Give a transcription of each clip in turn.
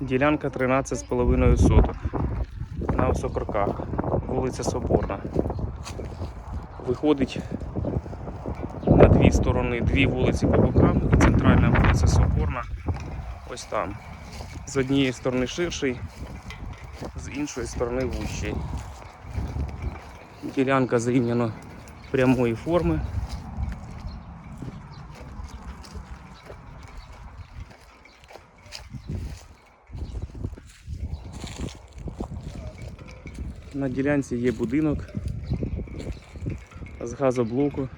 Ділянка 13,5 соток. На Осокорках. Вулиця Соборна. Виходить на дві сторони, дві вулиці по бокам і центральна вулиця Соборна. Ось там. З однієї сторони ширший, з іншої сторони вущий. Ділянка зрівняно прямої форми. На ділянці є будинок з газоблоку.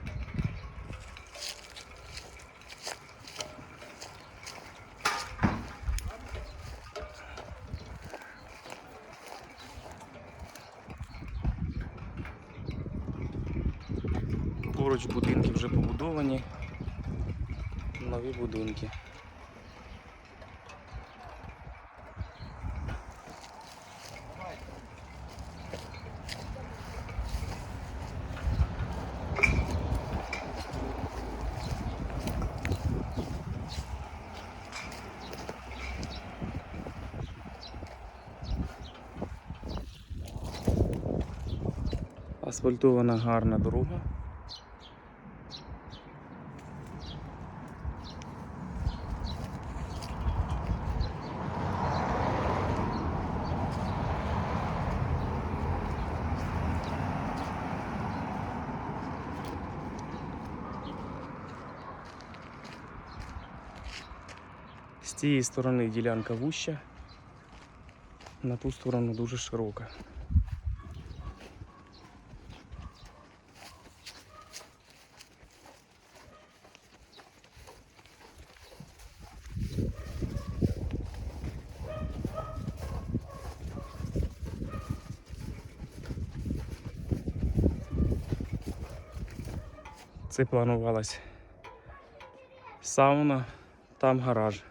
Поруч будинки вже побудовані. Нові будинки. Асфальтована гарна дорога. З цієї сторони ділянка вуща, на ту сторону дуже широка. Це планувалась сауна, там гараж.